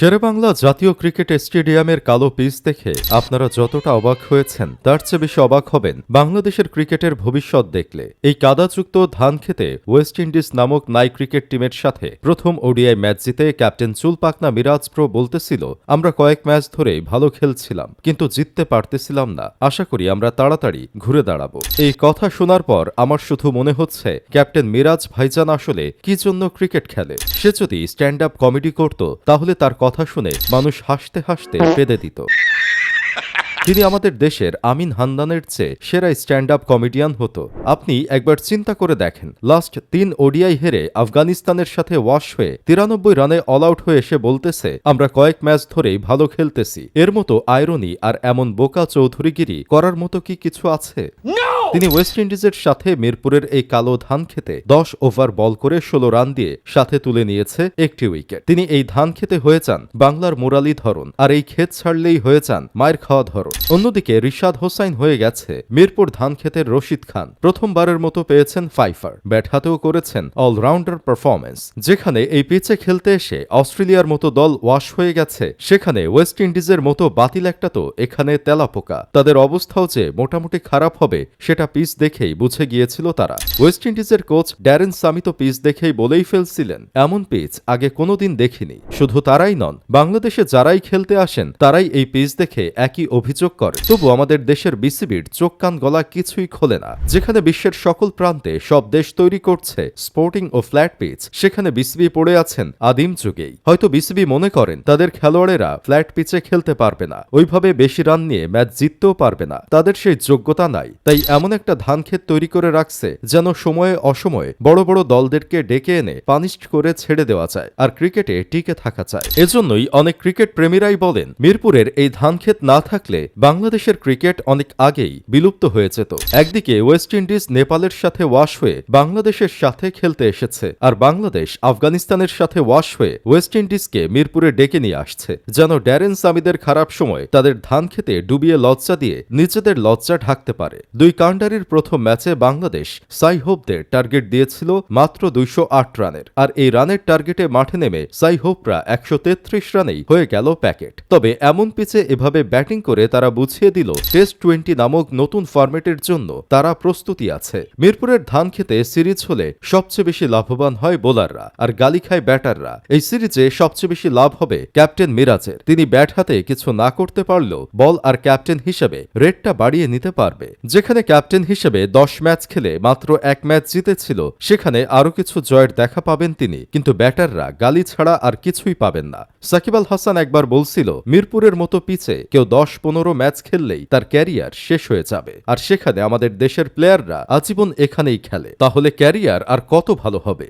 শেরেবাংলা জাতীয় ক্রিকেট স্টেডিয়ামের কালো পিচ দেখে আপনারা যতটা অবাক হয়েছেন, তার চেয়ে বেশি অবাক হবেন বাংলাদেশের ক্রিকেটের ভবিষ্যৎ দেখলে। এই কাদাযুক্ত ধান খেতে ওয়েস্ট ইন্ডিজ নামক নাই ক্রিকেট টিমের সাথে প্রথম ওডিআই ম্যাচ জিতে ক্যাপ্টেন চুলপাকনা মিরাজ প্রো বলতেছিল, আমরা কয়েক ম্যাচ ধরে ভালো খেলছিলাম, কিন্তু জিততে পারতেছিলাম না। আশা করি আমরা তাড়াতাড়ি ঘুরে দাঁড়াবো। এই কথা শোনার পর আমার শুধু মনে হচ্ছে, ক্যাপ্টেন মিরাজ ভাইজান আসলে কি জন্য ক্রিকেট খেলে? সে যদি স্ট্যান্ড আপ কমেডি করত, তাহলে তার কথা শুনে মানুষ হাসতে হাসতে পেদে দিত। তিনি আমাদের দেশের আমিন হান্দানের চেয়ে সেরা স্ট্যান্ড আপ কমেডিয়ান হতো, আপনি একবার চিন্তা করে দেখেন, লাস্ট তিন ওডিআই হেরে আফগানিস্তানের সাথে ওয়াশ হয়ে তিরানব্বই রানে অল আউট হয়ে এসে বলতেছে, আমরা কয়েক ম্যাচ ধরেই ভালো খেলতেছি। এর মতো আয়রনি আর এমন বোকা চৌধুরীগিরি করার মতো কি কিছু আছে? তিনি ওয়েস্ট ইন্ডিজের সাথে মিরপুরের এই কালো ধান খেতে দশ ওভার বল করে ষোলো রান দিয়ে সাথে তুলে নিয়েছে একটি উইকেট। তিনি এই ধান খেতে হয়ে যান বাংলার মুরালি ধরন আর এই ক্ষেত ছাড়লেই হয়ে যান মায়ের খাওয়া ধরন। অন্যদিকে রিশাদ হোসাইন হয়ে গেছে মিরপুর ধান ক্ষেতের রশিদ খান। প্রথমবারের মতো পেয়েছেন ফাইফার ব্যাট হাতেও করেছেন অলরাউন্ডার পারফরমেন্স যেখানে এই পিচে খেলতে এসে অস্ট্রেলিয়ার মতো দল ওয়াশ হয়ে গেছে, সেখানে ওয়েস্ট ইন্ডিজের মতো বাতিল একটা তো এখানে তেলাপোকা। তাদের অবস্থাও যে মোটামুটি খারাপ হবে, সেটা পিচ দেখেই বুঝে গিয়েছিল তারা। ওয়েস্ট ইন্ডিজের কোচ ড্যারেন সামি তো পিচ দেখেই বলেই ফেলছিলেন, এমন পিচ আগে কোনোদিন দেখিনি। শুধু তারাই নন, বাংলাদেশে যারাই খেলতে আসেন, তারাই এই পিচ দেখে একই অভিযোগ করে। তবু আমাদের দেশের বিসিবির চোখ কান গলা কিছুই খোলে না। যেখানে বিশ্বের সকল প্রান্তে সব দেশ তৈরি করছে স্পোর্টিং ও ফ্ল্যাট পিচ সেখানে বিসিবি পড়ে আছেন আদিম যুগেই। হয়তো বিসিবি মনে করেন, তাদের খেলোয়াড়েরা ফ্ল্যাট পিচে খেলতে পারবে না। ওইভাবে বেশি রান নিয়ে ম্যাচ জিততেও পারবে না। তাদের সেই যোগ্যতা নাই। তাই এমন একটা ধান ক্ষেত তৈরি করে রাখছে যেন সময়ে অসময়ে বড় বড় দলদেরকে ডেকে এনে পানিশড করে ছেড়ে দেওয়া যায় আর ক্রিকেটে টিকে থাকা যায়। এজন্যই অনেক ক্রিকেট প্রেমীরাই বলেন, মিরপুরের এই ধান ক্ষেত না থাকলে বাংলাদেশের ক্রিকেট অনেক আগেই বিলুপ্ত হয়ে যেত। একদিকে ওয়েস্ট ইন্ডিজ নেপালের সাথে ওয়াশ হয়ে বাংলাদেশের সাথে খেলতে এসেছে আর বাংলাদেশ আফগানিস্তানের সাথে ওয়াশ হয়ে ওয়েস্ট ইন্ডিজকে মিরপুরে ডেকে নিয়ে আসছে, যেন ড্যারেন সামিদের খারাপ সময় তাদের ধান খেতে ডুবিয়ে লজ্জা দিয়ে নিজেদের লজ্জা ঢাকতে পারে। দুই কান্ডারির প্রথম ম্যাচে বাংলাদেশ সাই হোপদের টার্গেট দিয়েছিল মাত্র দুইশো আট রানের। আর এই রানের টার্গেটে মাঠে নেমে সাই হোপরা একশো তেত্রিশ রানেই হয়ে গেল প্যাকেট। তবে এমন পিচে এভাবে ব্যাটিং করে তারা বুঝিয়ে দিল, টেস্ট টোয়েন্টি নামক নতুন ফরম্যাটের জন্য তারা প্রস্তুতি আছে। মিরপুরের ধান খেতে সিরিজ হলে সবচেয়ে বেশি লাভবান হয় বোলাররা, আর গালি খায় ব্যাটাররা। এই সিরিজে সবচেয়ে বেশি লাভ হবে ক্যাপ্টেন মিরাজের। তিনি ব্যাট হাতে কিছু না করতে পারলেও বল আর ক্যাপ্টেন হিসেবে রেটটা বাড়িয়ে নিতে পারবে। যেখানে ক্যাপ্টেন হিসেবে দশ ম্যাচ খেলে মাত্র এক ম্যাচ জিতেছিল, সেখানে আরও কিছু জয়ের দেখা পাবেন তিনি, কিন্তু ব্যাটাররা গালি ছাড়া আর কিছুই পাবেন না। সাকিব আল হাসান একবার বলছিল, মিরপুরের মতো পিচে কেউ দশ পনেরো ম্যাচ খেললেই তার ক্যারিয়ার শেষ হয়ে যাবে, আর সেখানে আমাদের দেশের প্লেয়াররা আজীবন এখানেই খেলে, তাহলে ক্যারিয়ার আর কত ভালো হবে?